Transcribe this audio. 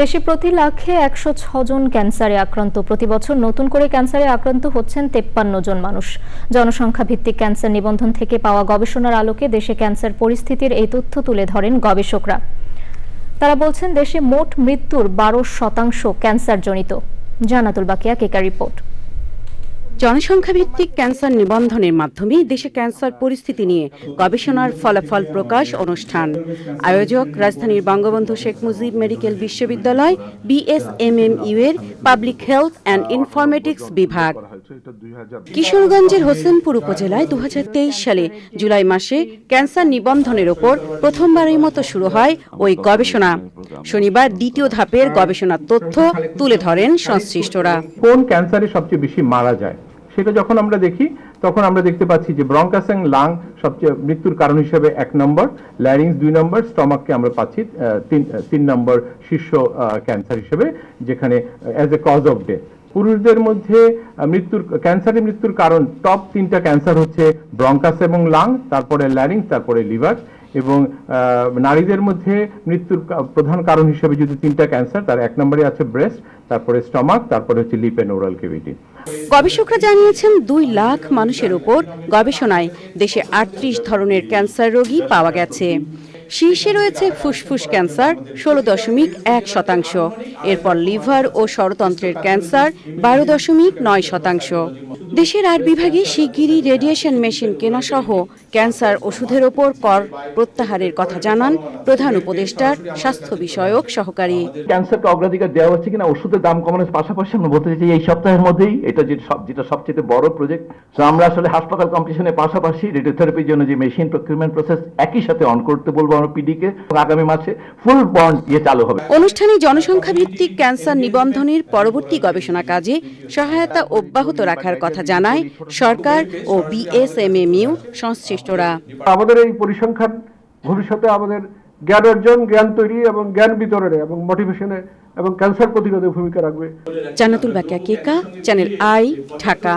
দেশে প্রতি লাখে একশো জন ক্যান্সারে আক্রান্ত। প্রতি বছর নতুন করে ক্যান্সারে আক্রান্ত হচ্ছেন তেপ্পান্ন জন মানুষ। জনসংখ্যা ভিত্তিক ক্যান্সার নিবন্ধন থেকে পাওয়া গবেষণার আলোকে দেশে ক্যান্সার পরিস্থিতির এই তথ্য তুলে ধরেন গবেষকরা। তারা বলছেন, দেশে মোট মৃত্যুর বারো শতাংশ ক্যান্সারজনিত। জানাতুল বাকিয়া কেকা রিপোর্ট। জনসংখ্যা ভিত্তিক ক্যান্সার নিবন্ধনের মাধ্যমে দেশে ক্যান্সার পরিস্থিতি নিয়ে গবেষণার ফলাফল প্রকাশ অনুষ্ঠান। আয়োজক রাজধানীর বঙ্গবন্ধু শেখ মুজিব মেডিকেল বিশ্ববিদ্যালয়, বিএসএমএমইউ এর পাবলিক হেলথ অ্যান্ড ইনফরমেটিক্স বিভাগ। কিশোরগঞ্জের হোসেনপুর উপজেলায় দু হাজার তেইশ সালে জুলাই মাসে ক্যান্সার নিবন্ধনের ওপর প্রথমবারের মতো শুরু হয় ওই গবেষণা। শনিবার দ্বিতীয় ধাপের গবেষণার তথ্য তুলে ধরেন সংশ্লিষ্টরা। কোন ক্যান্সারে সবচেয়ে বেশি মারা যায়? সেটা যখন আমরা দেখি, তখন আমরা দেখতে পাচ্ছি যে ব্রঙ্কাসেং লাং সবচেয়ে মৃত্যুর কারণ হিসেবে এক নম্বর, ল্যারিংস দুই নম্বর, স্টমাককে আমরা পাচ্ছি তিন তিন নম্বর শীর্ষ ক্যান্সার হিসেবে, যেখানে as a cause of death পুরুষদের মধ্যে মৃত্যুর ক্যান্সারের মৃত্যুর কারণ টপ তিনটা ক্যান্সার হচ্ছে ব্রঙ্কাস এবং লাং, তারপরে ল্যারিংস, তারপরে লিভার। এবং নারীদের মধ্যে মৃত্যুর প্রধান কারণ হিসেবে যদি তিনটা ক্যান্সার, তার এক নম্বরে আছে ব্রেস্ট, তারপরে স্টমাক, তারপরে হচ্ছে লিপ এন্ড ওরাল কেভিটি গবেষকরা জানিয়েছেন দুই লাখ মানুষের উপর গবেষণায় দেশে আটত্রিশ ধরনের ক্যান্সার রোগী পাওয়া গেছে। শীর্ষে রয়েছে ফুসফুস ক্যান্সার, ষোলো দশমিক এক শতাংশ। এরপর লিভার ও স্বরতন্ত্রের ক্যান্সার, বারো দশমিক নয় শতাংশ। দেশের আর বিভাগে শিগগিরই রেডিয়েশন মেশিন কেনা সহ ক্যান্সার ওষুধের ওপর কর প্রত্যাহারের কথা জানান প্রধান উপদেষ্টার স্বাস্থ্য বিষয়ক সহকারী। ক্যান্সারকে অগ্রাধিকার দেওয়া হচ্ছে কিনা ওষুধের দাম কমানোর পাশাপাশি আমরা বলতে চাই এই সপ্তাহের মধ্যেই এটা যে সব যেটা সবচেয়ে বড় প্রজেক্ট আমরা আসলে হাসপাতাল কম্পিটিশনের পাশাপাশি রেডিওথেরাপির জন্য যে মেশিন প্রকিউরমেন্ট প্রসেস একই সাথে অন করতে বলব আমরা পিডিকে আগামী মাসে ফুল বন্ড দিয়ে চালু হবে। অনুষ্ঠানে জনসংখ্যা ভিত্তিক ক্যান্সার নিবন্ধনের পরবর্তী গবেষণা কাজে সহায়তা অব্যাহত রাখার কথা জানায় সরকার ও বিএসএমএমইউ সংশ্লিষ্টরা। আমাদের এই পরিসংখ্যান ভবিষ্যতে আমাদের জ্ঞান অর্জন জ্ঞান তৈরি এবং জ্ঞান বিতরণে এবং মোটিভেশনে এবং ক্যান্সার প্রতিরোধে ভূমিকা রাখবে। Jannatul Bakia Keka channel I Dhaka.